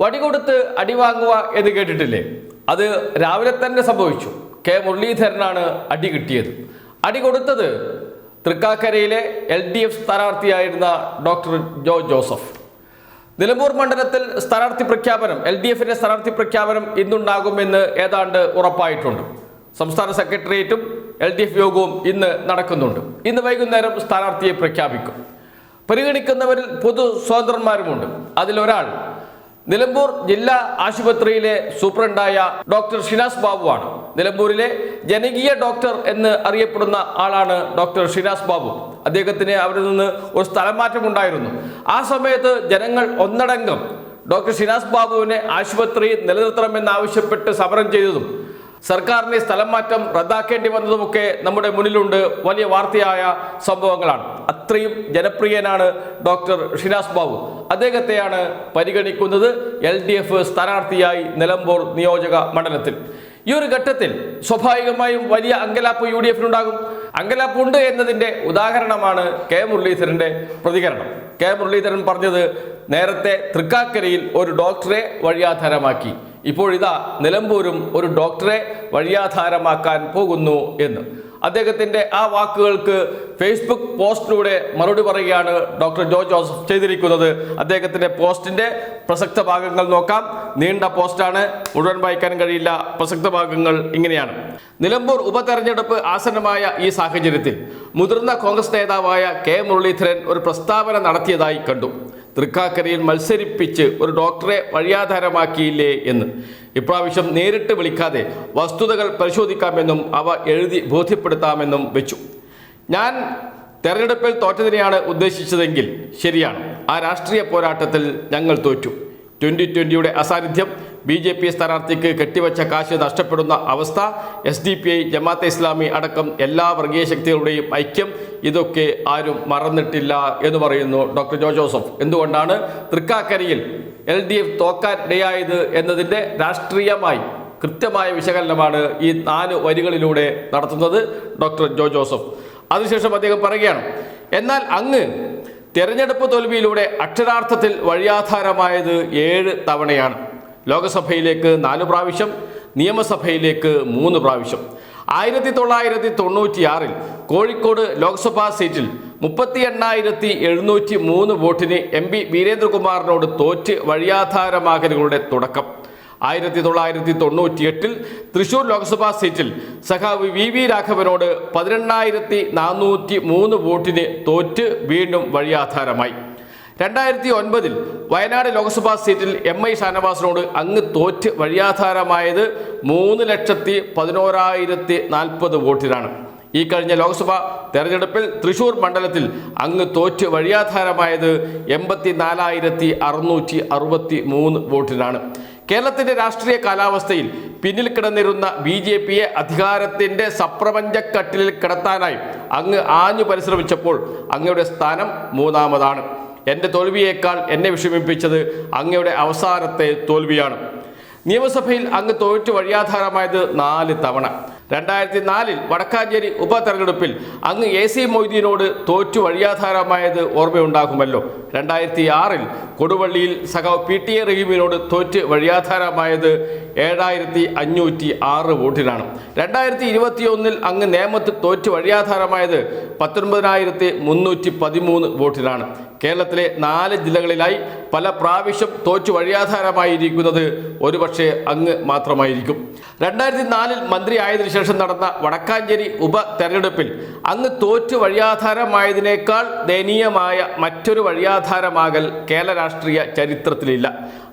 വടികൊടുത്ത് അടി വാങ്ങുക എന്ന് കേട്ടിട്ടില്ലേ? അത് രാവിലെ തന്നെ സംഭവിച്ചു. കെ മുരളീധരനാണ് അടി കിട്ടിയത്. അടി കൊടുത്തത് തൃക്കാക്കരയിലെ എൽ ഡി എഫ് സ്ഥാനാർത്ഥിയായിരുന്ന ഡോക്ടർ ജോ ജോസഫ്. നിലമ്പൂർ മണ്ഡലത്തിൽ സ്ഥാനാർത്ഥി പ്രഖ്യാപനം എൽ ഡി എഫിന്റെ സ്ഥാനാർത്ഥി പ്രഖ്യാപനം ഇന്നുണ്ടാകുമെന്ന് ഏതാണ്ട് ഉറപ്പായിട്ടുണ്ട്. സംസ്ഥാന സെക്രട്ടേറിയറ്റും എൽ ഡി എഫ് യോഗവും ഇന്ന് നടക്കുന്നുണ്ട്. ഇന്ന് വൈകുന്നേരം സ്ഥാനാർത്ഥിയെ പ്രഖ്യാപിക്കും. പരിഗണിക്കുന്നവരിൽ പൊതു സ്വതന്ത്രന്മാരുമുണ്ട്. അതിലൊരാൾ നിലമ്പൂർ ജില്ലാ ആശുപത്രിയിലെ സൂപ്രണ്ടായ ഡോക്ടർ ഷിനാസ് ബാബുവാണ്. നിലമ്പൂരിലെ ജനകീയ ഡോക്ടർ എന്ന് അറിയപ്പെടുന്ന ആളാണ് ഡോക്ടർ ഷിനാസ് ബാബു. അദ്ദേഹത്തിന് അവിടെ നിന്ന് ഒരു സ്ഥലം മാറ്റമുണ്ടായിരുന്നു ആ സമയത്ത് ജനങ്ങൾ ഒന്നടങ്കം ഡോക്ടർ ഷിനാസ് ബാബുവിനെ ആശുപത്രി നിലനിർത്തണമെന്നാവശ്യപ്പെട്ട് സമരം ചെയ്തതും സർക്കാരിന്റെ സ്ഥലം മാറ്റം റദ്ദാക്കേണ്ടി വന്നതുമൊക്കെ നമ്മുടെ മുന്നിലുണ്ട്. വലിയ വാർത്തയായ സംഭവങ്ങളാണ്. അത്രയും ജനപ്രിയനാണ് ഡോക്ടർ ഷിനാസ് ബാബു. അദ്ദേഹത്തെയാണ് പരിഗണിക്കുന്നത് എൽ ഡി എഫ് സ്ഥാനാർത്ഥിയായി നിലമ്പൂർ നിയോജക മണ്ഡലത്തിൽ. ഈ ഒരു ഘട്ടത്തിൽ സ്വാഭാവികമായും വലിയ അങ്കലാപ്പ് യു ഡി എഫിനുണ്ടാകും. അങ്കലാപ്പ് ഉണ്ട് എന്നതിന്റെ ഉദാഹരണമാണ് കെ മുരളീധരന്റെ പ്രതികരണം. കെ മുരളീധരൻ പറഞ്ഞത് നേരത്തെ തൃക്കാക്കരയിൽ ഒരു ഡോക്ടറെ വഴിയാധാരമാക്കി. ഇപ്പോഴിതാ നിലമ്പൂരും ഒരു ഡോക്ടറെ വഴിയാധാരമാക്കാൻ പോകുന്നു എന്ന്. അദ്ദേഹത്തിന്റെ ആ വാക്കുകൾക്ക് ഫേസ്ബുക്ക് പോസ്റ്റിലൂടെ മറുപടി പറയുകയാണ് ഡോക്ടർ ജോ ജോസഫ് ചെയ്തിരിക്കുന്നത്. അദ്ദേഹത്തിന്റെ പോസ്റ്റിന്റെ പ്രസക്ത ഭാഗങ്ങൾ നോക്കാം. നീണ്ട പോസ്റ്റാണ്. മുഴുവൻ വായിക്കാൻ കഴിയില്ല. പ്രസക്ത ഭാഗങ്ങൾ ഇങ്ങനെയാണ്. നിലമ്പൂർ ഉപതെരഞ്ഞെടുപ്പ് ആസന്നമായ ഈ സാഹചര്യത്തിൽ മുതിർന്ന കോൺഗ്രസ് നേതാവായ കെ മുരളീധരൻ ഒരു പ്രസ്താവന നടത്തിയതായി കണ്ടു. തൃക്കാക്കരയിൽ മത്സരിപ്പിച്ച് ഒരു ഡോക്ടറെ വഴിയാധാരമാക്കിയില്ലേ എന്ന്. ഇപ്രാവശ്യം നേരിട്ട് വിളിക്കാതെ വസ്തുതകൾ പരിശോധിക്കാമെന്നും അവ എഴുതി ബോധ്യപ്പെടുത്താമെന്നും വെച്ചു. ഞാൻ തെരഞ്ഞെടുപ്പിൽ തോറ്റതിനെയാണ് ഉദ്ദേശിച്ചതെങ്കിൽ ശരിയാണ്. ആ രാഷ്ട്രീയ പോരാട്ടത്തിൽ ഞങ്ങൾ തോറ്റു. ട്വന്റി ട്വന്റിയുടെ അസാന്നിധ്യം ബി ജെ പി സ്ഥാനാർത്ഥിക്ക് കെട്ടിവച്ച കാശ് നഷ്ടപ്പെടുന്ന അവസ്ഥ S D P I Jamaat-e Islami അടക്കം എല്ലാ വർഗീയ ശക്തികളുടെയും ഐക്യം ഇതൊക്കെ ആരും മറന്നിട്ടില്ല എന്ന് പറയുന്നു ഡോക്ടർ ജോ ജോസഫ്. എന്തുകൊണ്ടാണ് തൃക്കാക്കരയിൽ എൽ ഡി എഫ് തോക്കാൻ ഇടയായത് എന്നതിന്റെ രാഷ്ട്രീയമായി കൃത്യമായ വിശകലനമാണ് ഈ നാല് വരികളിലൂടെ നടത്തുന്നത് ഡോക്ടർ ജോ ജോസഫ്. അതിനുശേഷം അദ്ദേഹം പറയുകയാണ് എന്നാൽ അങ്ങ് തെരഞ്ഞെടുപ്പ് തോൽവിയിലൂടെ അക്ഷരാർത്ഥത്തിൽ വഴിയാധാരമായത് ഏഴ് തവണയാണ്. ലോകസഭയിലേക്ക് നാല് പ്രാവശ്യം നിയമസഭയിലേക്ക് മൂന്ന് പ്രാവശ്യം. ആയിരത്തി തൊള്ളായിരത്തി തൊണ്ണൂറ്റിയാറിൽ കോഴിക്കോട് ലോക്സഭാ സീറ്റിൽ മുപ്പത്തി എണ്ണായിരത്തി എഴുന്നൂറ്റി മൂന്ന് വോട്ടിന് എം പി വീരേന്ദ്രകുമാറിനോട് തോറ്റ് വഴിയാധാരമാകലുകളുടെ തുടക്കം. ആയിരത്തി തൊള്ളായിരത്തി തൊണ്ണൂറ്റിയെട്ടിൽ തൃശൂർ ലോക്സഭാ സീറ്റിൽ സഖാവ് വി വി രാഘവനോട് പതിനെണ്ണായിരത്തി നാനൂറ്റി മൂന്ന് വോട്ടിന് തോറ്റ് വീണ്ടും വഴിയാധാരമായി. രണ്ടായിരത്തി ഒൻപതിൽ വയനാട് ലോക്സഭാ സീറ്റിൽ എം ഐ ഷാനവാസിനോട് അങ്ങ് തോറ്റ് വഴിയാധാരമായത് മൂന്ന് ലക്ഷത്തി പതിനോരായിരത്തി നാൽപ്പത് വോട്ടിനാണ്. ഈ കഴിഞ്ഞ ലോക്സഭാ തെരഞ്ഞെടുപ്പിൽ തൃശൂർ മണ്ഡലത്തിൽ അങ്ങ് തോറ്റ് വഴിയാധാരമായത് എൺപത്തി നാലായിരത്തി അറുന്നൂറ്റി അറുപത്തി മൂന്ന് വോട്ടിനാണ്. കേരളത്തിന്റെ രാഷ്ട്രീയ കാലാവസ്ഥയിൽ പിന്നിൽ കിടന്നിരുന്ന ബി ജെ പിയെ അധികാരത്തിന്റെ സപ്രപഞ്ചക്കട്ടിലിൽ കിടത്താനായി അങ്ങ് ആഞ്ഞു പരിശ്രമിച്ചപ്പോൾ അങ്ങയുടെ സ്ഥാനം മൂന്നാമതാണ്. എന്റെ തോൽവിയേക്കാൾ എന്നെ വിഷമിപ്പിച്ചത് അങ്ങയുടെ അവസാനത്തെ തോൽവിയാണ്. നിയമസഭയിൽ അങ്ങ് തോറ്റു വഴിയാധാരമായത് നാല് തവണ. രണ്ടായിരത്തി നാലിൽ വടക്കാഞ്ചേരി ഉപതെരഞ്ഞെടുപ്പിൽ അങ്ങ് എ സി മൊയ്തീനോട് തോറ്റു വഴിയാധാരമായത് ഓർമ്മയുണ്ടാകുമല്ലോ. രണ്ടായിരത്തി ആറിൽ കൊടുവള്ളിയിൽ സഖാവ് പി ടി എ റഹീമിനോട് തോറ്റ് വഴിയാധാരമായത് ഏഴായിരത്തി അഞ്ഞൂറ്റി ആറ് വോട്ടിനാണ്. രണ്ടായിരത്തി ഇരുപത്തിയൊന്നിൽ അങ്ങ് നേമത്ത് തോറ്റ് വഴിയാധാരമായത് പത്തൊൻപതിനായിരത്തി മുന്നൂറ്റി പതിമൂന്ന് വോട്ടിനാണ്. കേരളത്തിലെ നാല് ജില്ലകളിലായി പല പ്രാവശ്യം തോറ്റു വഴിയാധാരമായിരിക്കുന്നത് ഒരുപക്ഷെ അങ്ങ് മാത്രമായിരിക്കും. രണ്ടായിരത്തി നാലിൽ മന്ത്രിയായതിനു ശേഷം നടന്ന വടക്കാഞ്ചേരി ഉപ തെരഞ്ഞെടുപ്പിൽ അങ്ങ് തോറ്റു വഴിയാധാരമായതിനേക്കാൾ ദയനീയമായ മറ്റൊരു വഴിയാധാരമാകൽ കേരള രാഷ്ട്രീയ ചരിത്രത്തിലില്ല.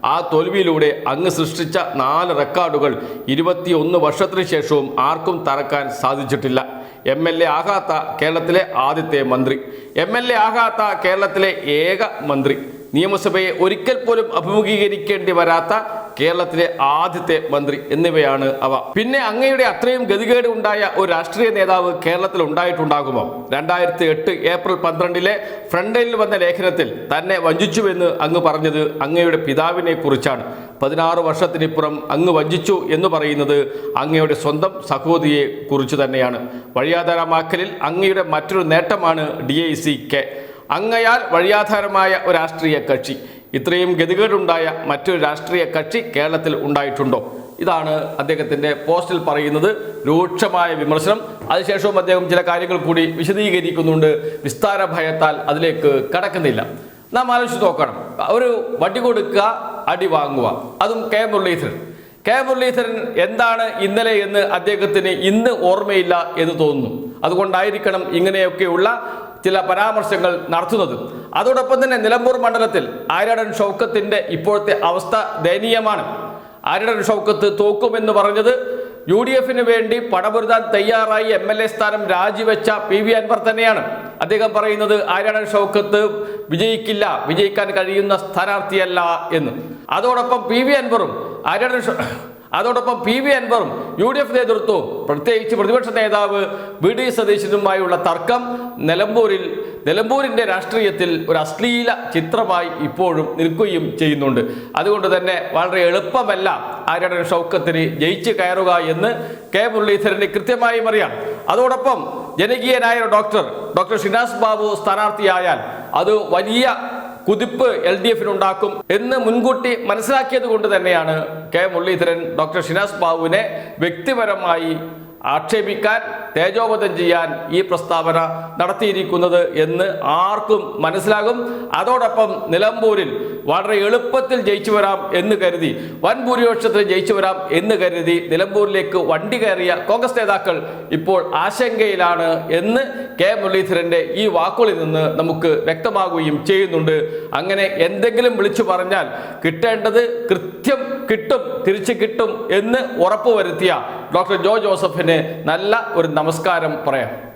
ആ തോൽവിയിലൂടെ അങ്ങ് സൃഷ്ടിച്ച നാല് റെക്കോർഡുകൾ ഇരുപത്തിയൊന്ന് വർഷത്തിനു ശേഷവും ആർക്കും തറക്കാൻ സാധിച്ചിട്ടില്ല. എം എൽ എ ആകാത്ത കേരളത്തിലെ ആദ്യത്തെ മന്ത്രി. എം എൽ എ ആകാത്ത കേരളത്തിലെ ഏക മന്ത്രി. നിയമസഭയെ ഒരിക്കൽ പോലും അഭിമുഖീകരിക്കേണ്ടി വരാത്ത കേരളത്തിലെ ആദ്യത്തെ മന്ത്രി എന്നിവയാണ് അവ. പിന്നെ അങ്ങയുടെ അത്രയും ഗതികേട് ഉണ്ടായ ഒരു രാഷ്ട്രീയ നേതാവ് കേരളത്തിൽ ഉണ്ടായിട്ടുണ്ടാകുമോ? രണ്ടായിരത്തി എട്ട് ഏപ്രിൽ പന്ത്രണ്ടിലെ ഫ്രണ്ടിൽ വന്ന ലേഖനത്തിൽ തന്നെ വഞ്ചിച്ചുവെന്ന് അങ്ങ് പറഞ്ഞത് അങ്ങയുടെ പിതാവിനെ കുറിച്ചാണ്. പതിനാറ് വർഷത്തിനിപ്പുറം അങ്ങ് വഞ്ചിച്ചു എന്ന് പറയുന്നത് അങ്ങയുടെ സ്വന്തം സഹോദരിയെ കുറിച്ച് തന്നെയാണ്. വഴിയാധാരമാക്കലിൽ അങ്ങയുടെ മറ്റൊരു നേട്ടമാണ് ഡി ഐ സി കെ. അങ്ങയാൽ വഴിയാധാരമായ ഒരു രാഷ്ട്രീയ കക്ഷി. ഇത്രയും ഗതികേടുണ്ടായ മറ്റൊരു രാഷ്ട്രീയ കക്ഷി കേരളത്തിൽ ഉണ്ടായിട്ടുണ്ടോ? ഇതാണ് അദ്ദേഹത്തിന്റെ പോസ്റ്റിൽ പറയുന്നത്. രൂക്ഷമായ വിമർശനം. അതിനുശേഷവും അദ്ദേഹം ചില കാര്യങ്ങൾ കൂടി വിശദീകരിക്കുന്നുണ്ട്. വിസ്താര ഭയത്താൽ അതിലേക്ക് കടക്കുന്നില്ല. നാം ആലോചിച്ച് നോക്കണം. ഒരു വടി കൊടുക്കുക അടി വാങ്ങുക. അതും കെ മുരളീധരൻ. കെ മുരളീധരൻ എന്താണ് ഇന്നലെ എന്ന് അദ്ദേഹത്തിന് ഇന്ന് ഓർമ്മയില്ല എന്ന് തോന്നുന്നു. അതുകൊണ്ടായിരിക്കണം ഇങ്ങനെയൊക്കെയുള്ള ചില പരാമർശങ്ങൾ നടത്തുന്നത്. അതോടൊപ്പം തന്നെ നിലമ്പൂർ മണ്ഡലത്തിൽ ആര്യടൻ ഷൗക്കത്തിന്റെ ഇപ്പോഴത്തെ അവസ്ഥ ദയനീയമാണ്. ആര്യടൻ ഷൗക്കത്ത് തോക്കുമെന്ന് പറഞ്ഞത് യു ഡി എഫിന് വേണ്ടി പടപൊരുതാൻ തയ്യാറായി എം എൽ എ സ്ഥാനം രാജിവെച്ച പി വി അൻവർ തന്നെയാണ്. അദ്ദേഹം പറയുന്നത് ആര്യടൻ ഷൗക്കത്ത് വിജയിക്കില്ല വിജയിക്കാൻ കഴിയുന്ന സ്ഥാനാർത്ഥിയല്ല എന്ന്. അതോടൊപ്പം പി വി അൻവറും ആര്യടൻ അതോടൊപ്പം പി വി അൻവറും യു ഡി എഫ് നേതൃത്വവും പ്രത്യേകിച്ച് പ്രതിപക്ഷ നേതാവ് വി ഡി സതീശനുമായുള്ള തർക്കം നിലമ്പൂരിൽ നിലമ്പൂരിന്റെ രാഷ്ട്രീയത്തിൽ ഒരു അശ്ലീല ചിത്രമായി ഇപ്പോഴും നിൽക്കുകയും ചെയ്യുന്നുണ്ട്. അതുകൊണ്ട് തന്നെ വളരെ എളുപ്പമല്ല ആര്യടൻ ഷൗക്കത്തിന് ജയിച്ച് കയറുക എന്ന് കെ മുരളീധരന് കൃത്യമായും അറിയാം. അതോടൊപ്പം ജനകീയനായ ഡോക്ടർ ഡോക്ടർ ഷിനാസ് ബാബു സ്ഥാനാർത്ഥിയായാൽ അത് വലിയ കുതിപ്പ് എൽ ഡി എഫിനുണ്ടാക്കും എന്ന് മുൻകൂട്ടി മനസ്സിലാക്കിയത് കൊണ്ട് തന്നെയാണ് കെ മുരളീധരൻ ഡോക്ടർ ഷിനാസ് ബാബുവിനെ വ്യക്തിപരമായി ആക്ഷേപിക്കാൻ തേജോവധം ചെയ്യാൻ ഈ പ്രസ്താവന നടത്തിയിരിക്കുന്നത് എന്ന് ആർക്കും മനസ്സിലാകും. അതോടൊപ്പം നിലമ്പൂരിൽ വളരെ എളുപ്പത്തിൽ ജയിച്ചു വരാം എന്ന് കരുതി വൻ ഭൂരിപക്ഷത്തിൽ ജയിച്ചു വരാം എന്ന് കരുതി നിലമ്പൂരിലേക്ക് വണ്ടി കയറിയ കോൺഗ്രസ് നേതാക്കൾ ഇപ്പോൾ ആശങ്കയിലാണ് എന്ന് കെ മുരളീധരന്റെ ഈ വാക്കുകളിൽ നിന്ന് നമുക്ക് വ്യക്തമാകുകയും ചെയ്യുന്നുണ്ട്. അങ്ങനെ എന്തെങ്കിലും വിളിച്ചു പറഞ്ഞാൽ കിട്ടേണ്ടത് കൃത്യം കിട്ടും തിരിച്ചു കിട്ടും എന്ന് ഉറപ്പുവരുത്തിയ ഡോക്ടർ ജോ ജോസഫിന് നല്ല ഒരു നമസ്കാരം പറയാം.